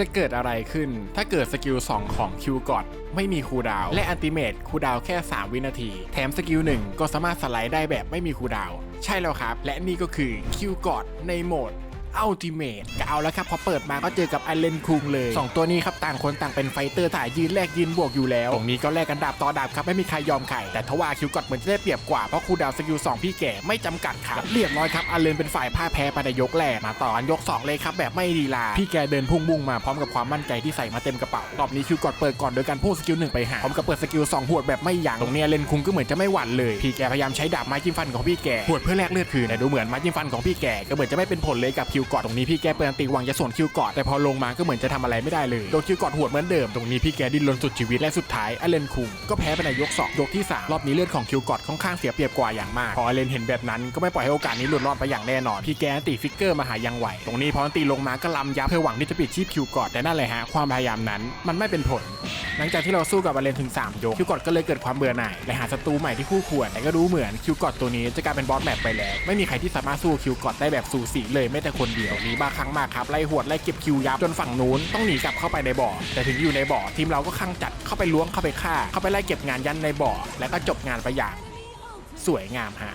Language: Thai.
จะเกิดอะไรขึ้น ถ้าเกิดสกิล 2 ของคิวกอดไม่มีคูดาว และอันติเมตคูดาวแค่ 3 วินาที แถมสกิล 1 ก็สามารถสไลด์ได้แบบไม่มีคูดาว ใช่แล้วครับ และนี่ก็คือคิวกอดในโหมด อัลติเมทก็เอาแล้วครับ พอเปิดมาก็เจอกับไอเลนคุงเลย 2 ตัวนี้ครับ ต่างคนต่างเป็นไฟเตอร์ถ่ายยืนแลกยืนบวกอยู่แล้ว ตรงนี้ก็แลกกันดาบต่อดาบครับ ไม่มีใครยอมใครแต่ทว่าคิวกอดเหมือนจะได้เปรียบกว่า เพราะครูดาวสกิล2พี่แก่ไม่จำกัดครับเรียบร้อยครับไอเลนเป็นฝ่ายพ่ายแพ้ไปในยกแรกมาต่อกันยก 2 เลยครับแบบไม่ดีลาพี่แกเดินพุ่งบุ้งมาพร้อมกับความมั่นใจที่ใส่มาเต็มกระเป๋ารอบนี้คิวกอดเปิดก่อนโดยการพุ่งสกิลหนึ่งไปหาพร้อมกับเปิดสกิลสองหวดแบบไม่ยั้งตรงนี้เลนคุงก็เหมือนจะไม่หวั่นเลยพี่แกพยายามใช้ดาบไม้จิ้มฟันของพี่แกหวดเพื่อแลกเลือดคืนแต่ดูเหมือนไม้จิ้มฟันของพี่แกก็เหมือนจะไม่เป็นผลเลยกับคิวกอดตรงนี้พี่แกเปิดอันตีหวังจะสวนคิวกอดแต่พอลงมาก็เหมือนจะทำอะไรไม่ได้เลยโดนคิวกอดหวดเหมือนเดิมตรงนี้พี่แกดิ้นรนสุดชีวิตและสุดท้ายอเลนคุงก็แพ้ไปในยกสองยกที่สามรอบนี้เลือดของคิวกอดค่อนข้างเสียเปรียบกว่าอย่างมากพออเลนเห็นแบบนั้นก็ไม่ปล่อยให้โอกาสนี้หลุดรอดไปอย่างแน่นอนพี่แกอันตีฟิกเกอร์มาหายังไหวตรงนี้พออันตีลงมาก็ลำยับเพื่อหวังที่จะปิดชีพคิวกอดแต่นั่นเลยฮะความพยายามนั้นมันไม่เป็นผล หลังจากที่เราสู้กับอเลนถึง 3 ยกคิวกอดก็เลยเกิดความเบื่อหน่ายและหาศัตรูใหม่ที่คู่ควรแต่ก็ดูเหมือนคิวกอดตัวนี้จะกลายเป็นบอสแมปไปแล้วไม่มีใครที่สามารถสู้คิวกอดได้แบบสูสีเลยแม้แต่คนเดียวนี้บ้าครั้งมากครับไล่หวดไล่เก็บคิวยับจนฝั่งนู้นต้องหนีกลับเข้าไปในบ่อ แต่ถึงอยู่ในบ่อทีมเราก็ข้างจัดเข้าไปล้วงเข้าไปฆ่า เข้าไปไล่เก็บงานยันในบ่อ แล้วก็จบงานไปอย่างสวยงามฮะ